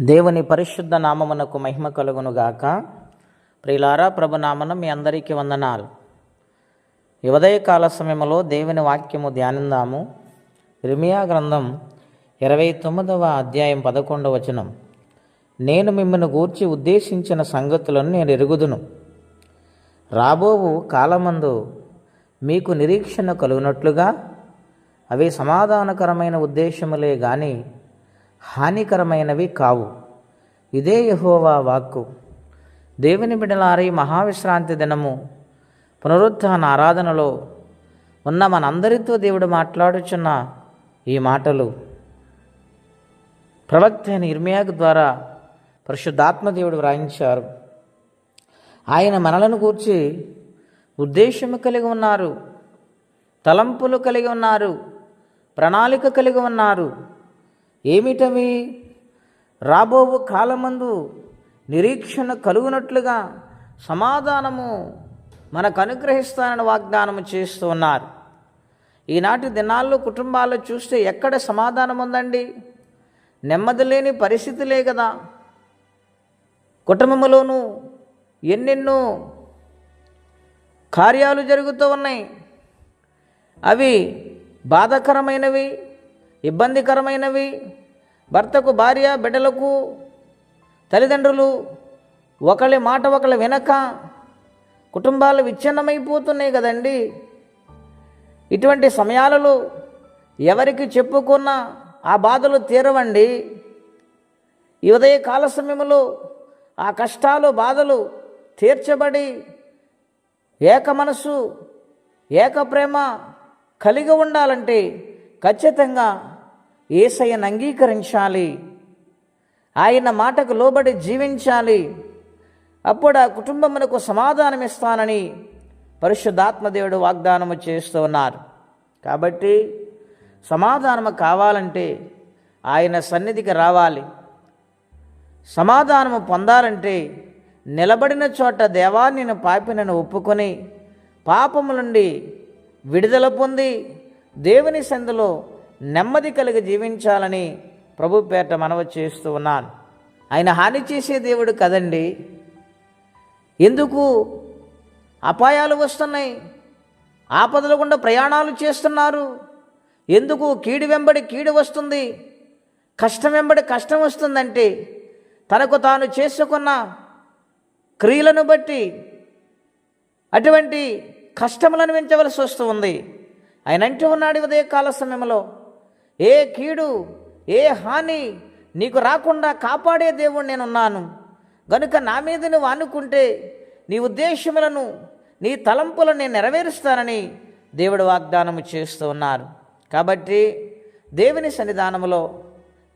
దేవుని పరిశుద్ధ నామమునకు మహిమ కలుగును గాక ప్రియులారా ప్రభునామన మీ అందరికీ వందనాలు. ఈ ఉదయకాల సమయంలో దేవుని వాక్యము ధ్యానిందాము. రిమియా గ్రంథం ఇరవై తొమ్మిదవ అధ్యాయం పదకొండవ వచనం. నేను మిమ్మల్ని గూర్చి ఉద్దేశించిన సంగతులను నేను ఎరుగుదును. రాబోవు కాలమందు మీకు నిరీక్షణ కలుగునట్లుగా అవి సమాధానకరమైన ఉద్దేశములే కానీ హానికరమైనవి కావు. ఇదే యహోవా వాక్కు. దేవుని బిడలారి మహావిశ్రాంతి దినము పునరుత్థాన ఆరాధనలో ఉన్న మనందరితో దేవుడు మాట్లాడుచున్న ఈ మాటలు. ప్రవక్త అయిన ఇర్మియాకు ద్వారా పరిశుద్ధాత్మ దేవుడు వ్రాయించారు. ఆయన మనలను గూర్చి ఉద్దేశము కలిగి ఉన్నారు తలంపులు కలిగి ఉన్నారు ప్రణాళిక కలిగి ఉన్నారు ఏమిటవి? రాబోవు కాలమందు నిరీక్షణ కలుగునట్లుగా సమాధానము మనకు అనుగ్రహిస్తానని వాగ్దానం చేస్తూ ఉన్నారు. ఈనాటి దినాల్లో కుటుంబాల్లో చూస్తే ఎక్కడ సమాధానం ఉందండి నెమ్మది లేని పరిస్థితులే కదా కుటుంబంలోనూ ఎన్నెన్నో కార్యాలు జరుగుతూ ఉన్నాయి. అవి బాధాకరమైనవి ఇబ్బందికరమైనవి భర్తకు భార్య బిడ్డలకు తల్లిదండ్రులు ఒకళ్ళ మాట ఒకళ్ళ వెనక కుటుంబాలు విచ్ఛిన్నమైపోతున్నాయి కదండి. ఇటువంటి సమయాలలో ఎవరికి చెప్పుకున్న ఆ బాధలు తీరవండి. ఈ ఉదయ కాల సమయంలో ఆ కష్టాలు బాధలు తీర్చబడి ఏక మనసు ఏక ప్రేమ కలిగి ఉండాలంటే ఖచ్చితంగా ఏసయ్యను అంగీకరించాలి. ఆయన మాటకు లోబడి జీవించాలి. అప్పుడు ఆ కుటుంబమునకు సమాధానం ఇస్తానని పరిశుద్ధాత్మదేవుడు వాగ్దానము చేస్తూ ఉన్నారు. కాబట్టి సమాధానము కావాలంటే ఆయన సన్నిధికి రావాలి. సమాధానము పొందాలంటే నిలబడిన చోట దేవా నేను పాపినను ఒప్పుకొని పాపము నుండి విడుదల పొంది దేవుని సందులో నెమ్మది కలిగి జీవించాలని ప్రభు పేట మనవ చేస్తూ ఉన్నాను. ఆయన హాని చేసే దేవుడు కదండి. ఎందుకు అపాయాలు వస్తున్నాయి? ఆపదల గుండా ప్రయాణాలు చేస్తున్నారు. ఎందుకు కీడు వెంబడి కీడు వస్తుంది? కష్టం వెంబడి కష్టం వస్తుందంటే తనకు తాను చేసుకున్న క్రియలను బట్టి అటువంటి కష్టములను పెంచవలసి వస్తూ ఉంది. ఆయన అంటూ ఉన్నాడు ఉదయకాల సమయంలో ఏ కీడు ఏ హాని నీకు రాకుండా కాపాడే దేవుడు నేనున్నాను. గనుక నా మీద నువ్వు అనుకుంటే నీ ఉద్దేశములను నీ తలంపులను నేను నెరవేరుస్తానని దేవుడు వాగ్దానము చేస్తూ ఉన్నారు. కాబట్టి దేవుని సన్నిధానములో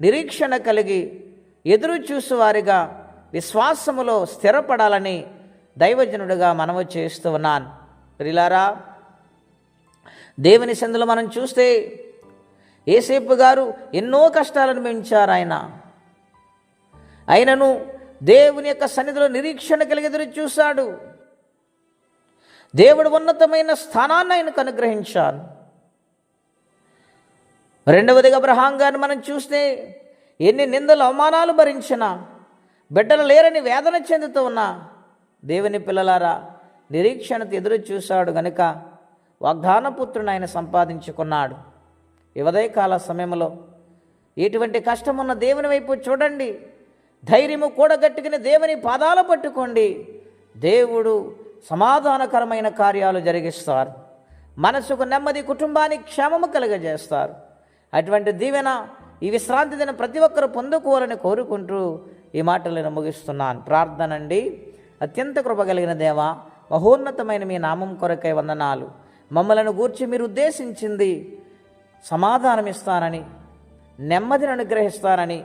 నిరీక్షణ కలిగి ఎదురు చూసేవారిగా విశ్వాసములో స్థిరపడాలని దైవజనుడిగా మనము చేస్తూ ఉన్నాను. ప్రిలారా దేవుని సందులో మనం చూస్తే ఏసేపు గారు ఎన్నో కష్టాలను అనుభవించారు ఆయన. ఆయనను దేవుని యొక్క సన్నిధిలో నిరీక్షణ కలిగి ఎదురు చూశాడు. దేవుడు ఉన్నతమైన స్థానాన్ని ఆయనకు అనుగ్రహించాను రెండవదిగా అబ్రహాం గారిని మనం చూస్తే ఎన్ని నిందలు అవమానాలు భరించినా బిడ్డలు లేరని వేదన చెందుతూ ఉన్నా దేవుని పిల్లలారా నిరీక్షణతో ఎదురు చూశాడు గనుక వాగ్దానపుత్రుని ఆయన సంపాదించుకున్నాడు. ఉదయకాల సమయంలో ఎటువంటి కష్టమున్న దేవుని వైపు చూడండి. ధైర్యము కూడగట్టుకుని దేవుని పాదాలు పట్టుకోండి. దేవుడు సమాధానకరమైన కార్యాలు జరిగిస్తారు. మనసుకు నెమ్మది కుటుంబానికి క్షేమము కలుగజేస్తారు. అటువంటి దీవెన ఈ విశ్రాంతి దిన ప్రతి ఒక్కరు పొందుకోవాలని కోరుకుంటూ ఈ మాటలు నేను ముగిస్తున్నాను. ప్రార్థన అండి అత్యంత కృపగలిగిన దేవ మహోన్నతమైన మీ నామం కొరకై వందనాలు. మమ్మలను గూర్చి మీరు ఉద్దేశించింది సమాధానం ఇస్తానని నెమ్మదిని అనుగ్రహిస్తానని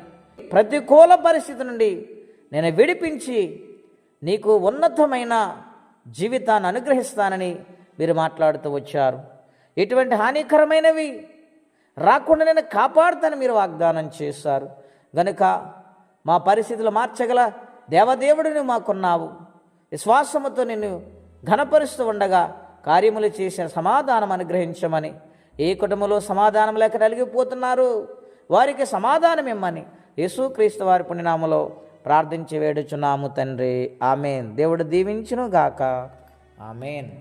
ప్రతికూల పరిస్థితి నుండి నేను విడిపించి నీకు ఉన్నతమైన జీవితాన్ని అనుగ్రహిస్తానని మీరు మాట్లాడుతూ వచ్చారు. ఎటువంటి హానికరమైనవి రాకుండా నేను కాపాడుతాను మీరు వాగ్దానం చేశారు. గనుక మా పరిస్థితులు మార్చగల దేవదేవుడిని మాకున్నావు. విశ్వాసముతో నిన్ను ఘనపరుస్తూ ఉండగా కార్యములు చేసిన సమాధానం అనుగ్రహించమని ఏ కుటుంబంలో సమాధానం లేక నలిగిపోతున్నారు? వారికి సమాధానం ఇమ్మని. యేసుక్రీస్తు వారి పుణ్యనామలో ప్రార్థించి వేడుచున్నాము తండ్రి. ఆమెన్. దేవుడు దీవించును గాక ఆమెన్.